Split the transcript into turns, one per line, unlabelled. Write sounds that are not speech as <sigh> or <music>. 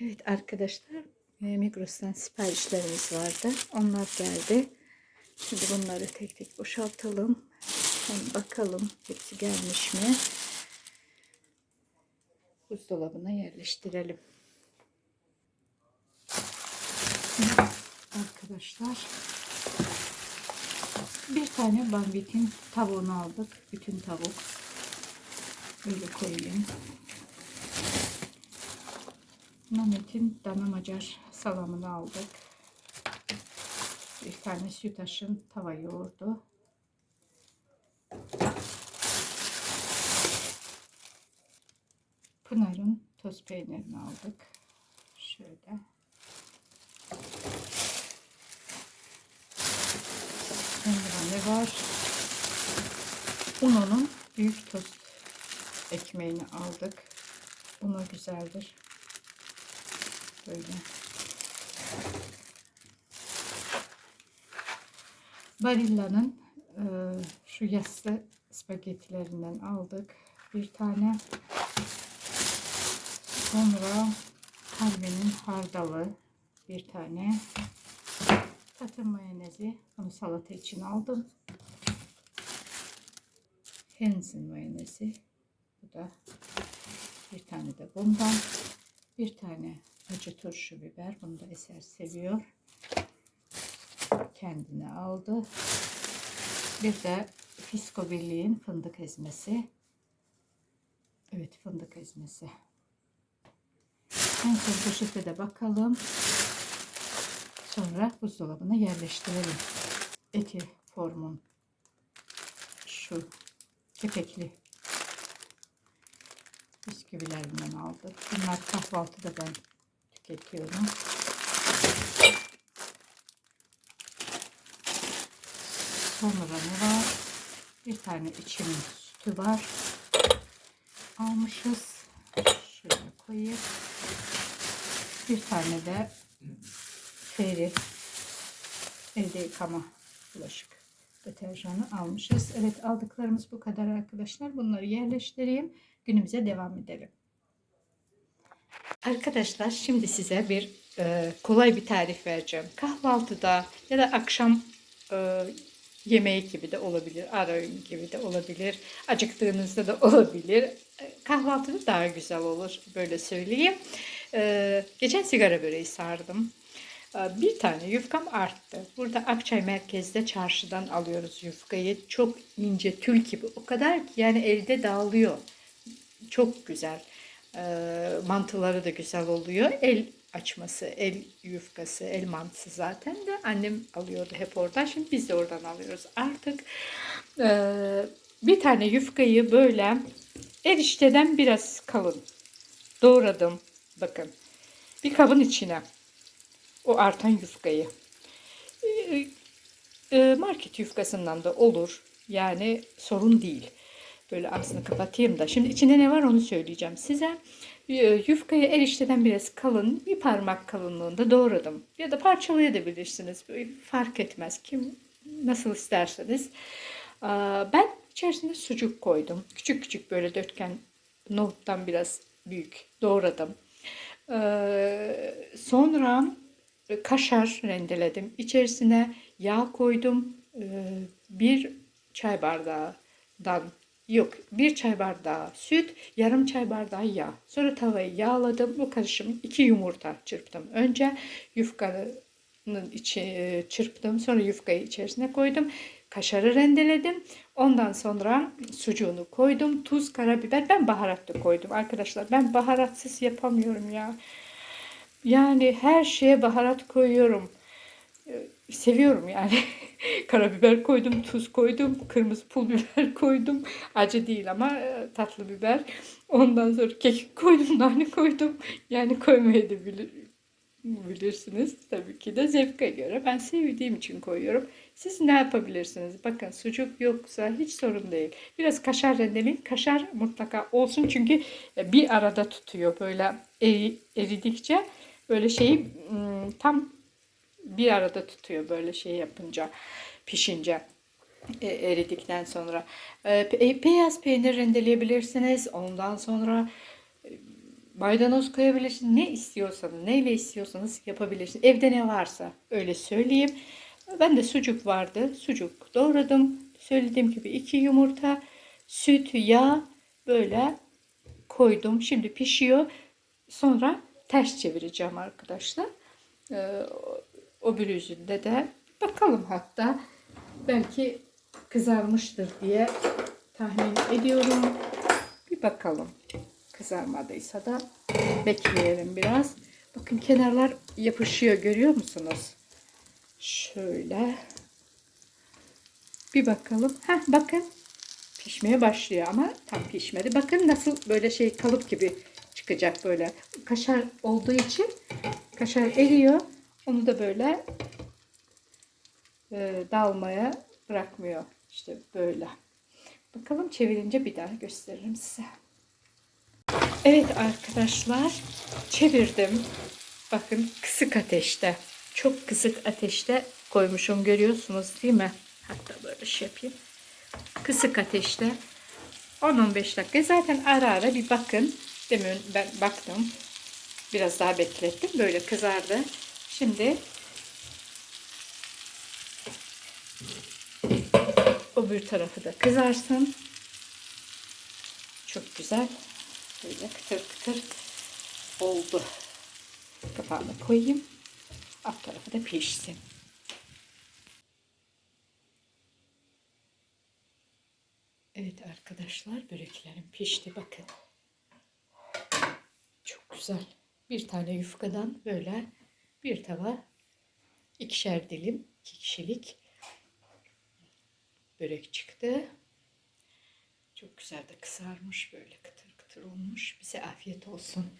Evet arkadaşlar e, Migros'tan siparişlerimiz vardı. Onlar geldi. Şimdi bunları tek tek boşaltalım. Hem bakalım hepsi gelmiş mi? Buzdolabına yerleştirelim. Arkadaşlar bir tane bambitin tavuğunu aldık. Bütün tavuk. Böyle koyayım. Mehmet'in dana macar salamını aldık. Bir tane sütaşın tava yoğurdu. Pınar'ın toz peynirini aldık. Şöyle. Sonra ne var? Uno'nun büyük tost ekmeğini aldık. Unu güzeldir. Böyle. Barilla'nın e, şu yassı spagettilerinden aldık. Bir tane. Sonra Kalbe'nin hardalı bir tane. Tatır mayonezi. Bunu salata için aldım. Hensin mayonezi. Bu da bir tane de bundan. Bir tane acı turşu biber. Bunu da Eser seviyor. Kendine aldı. Bir de Fisko Birliği'nin fındık ezmesi. Evet fındık ezmesi. En son poşete de bakalım. Sonra buzdolabına yerleştirelim. Eti formun şu kepekli bisküvilerinden aldık. Bunlar kahvaltıda ben tüketiyorum. Sonra ne var? Bir tane içimin sütü var. Almışız. Şöyle koyayım. Bir tane de feri elde yıkama bulaşık deterjanı almışız. Evet aldıklarımız bu kadar arkadaşlar. Bunları yerleştireyim. Günümüze devam edelim. Arkadaşlar şimdi size bir e, kolay bir tarif vereceğim. Kahvaltıda ya da akşam e, yemeği gibi de olabilir. Ara öğün gibi de olabilir. Acıktığınızda da <laughs> olabilir. E, Kahvaltıda daha güzel olur. Böyle söyleyeyim. E, geçen sigara böreği sardım. E, Bir tane yufkam arttı. Burada Akçay merkezde çarşıdan alıyoruz yufkayı. Çok ince tül gibi. O kadar ki yani elde dağılıyor. Çok güzel. E, mantıları da güzel oluyor. El açması, el yufkası, el mantısı zaten de annem alıyordu hep oradan. Şimdi biz de oradan alıyoruz. Artık e, bir tane yufkayı böyle erişteden biraz kalın doğradım. Bakın bir kabın içine o artan yufkayı e, e, market yufkasından da olur. Yani sorun değil. Böyle ağzını kapatayım da. Şimdi içinde ne var onu söyleyeceğim size. E, Yufkayı erişteden biraz kalın, bir parmak kalınlığında doğradım. Ya da parçalayabilirsiniz. Fark etmez. Kim nasıl isterseniz. Aa, Ben içerisine sucuk koydum. Küçük küçük böyle dörtgen nohuttan biraz büyük doğradım. Ee, Sonra kaşar rendeledim. İçerisine yağ koydum. Ee, Bir çay bardağından yok bir çay bardağı süt, yarım çay bardağı yağ. Sonra tavayı yağladım. Bu karışım iki yumurta çırptım. Önce yufkanın içi çırptım. Sonra yufkayı içerisine koydum. Kaşarı rendeledim. Ondan sonra sucuğunu koydum. Tuz, karabiber. Ben baharat da koydum arkadaşlar. Ben baharatsız yapamıyorum ya. Yani her şeye baharat koyuyorum. Seviyorum yani. <laughs> Karabiber koydum, tuz koydum, kırmızı pul biber <laughs> koydum. Acı değil ama e, tatlı biber. Ondan sonra kekik koydum, <laughs> nane koydum. Yani koymayı da bilir, bilirsiniz. Tabii ki de zevke göre. Ben sevdiğim için koyuyorum. Siz ne yapabilirsiniz? Bakın sucuk yoksa hiç sorun değil. Biraz kaşar rendeleyin. Kaşar mutlaka olsun çünkü e, bir arada tutuyor. Böyle eri- eridikçe böyle şeyi tam bir arada tutuyor böyle şey yapınca, pişince e, eridikten sonra. E, pe- beyaz peynir rendeleyebilirsiniz. Ondan sonra e, maydanoz koyabilirsiniz. Ne istiyorsanız, neyle istiyorsanız yapabilirsiniz. Evde ne varsa öyle söyleyeyim. Ben de sucuk vardı. Sucuk doğradım. Söylediğim gibi iki yumurta, süt, yağ böyle koydum. Şimdi pişiyor. Sonra ters çevireceğim arkadaşlar. O- yüzünde de bakalım hatta belki kızarmıştır diye tahmin ediyorum. Bir bakalım. Kızarmadıysa da bekleyelim biraz. Bakın kenarlar yapışıyor görüyor musunuz? Şöyle. Bir bakalım. Heh, bakın pişmeye başlıyor ama tam pişmedi. Bakın nasıl böyle şey kalıp gibi çıkacak böyle. Kaşar olduğu için kaşar eriyor. Onu da böyle e, dalmaya bırakmıyor. İşte böyle. Bakalım çevirince bir daha gösteririm size. Evet arkadaşlar çevirdim. Bakın kısık ateşte. Çok kısık ateşte koymuşum görüyorsunuz değil mi? Hatta böyle şey yapayım. Kısık ateşte 10-15 dakika. Zaten ara ara bir bakın. Demin ben baktım. Biraz daha beklettim. Böyle kızardı. Şimdi öbür tarafı da kızarsın. Çok güzel. Böyle kıtır kıtır oldu. Kapağını koyayım. Alt tarafı da pişsin. Evet arkadaşlar böreklerim pişti bakın. Çok güzel. Bir tane yufkadan böyle bir tava ikişer dilim iki kişilik börek çıktı. Çok güzel de kızarmış böyle kıtır kıtır olmuş. Bize afiyet olsun.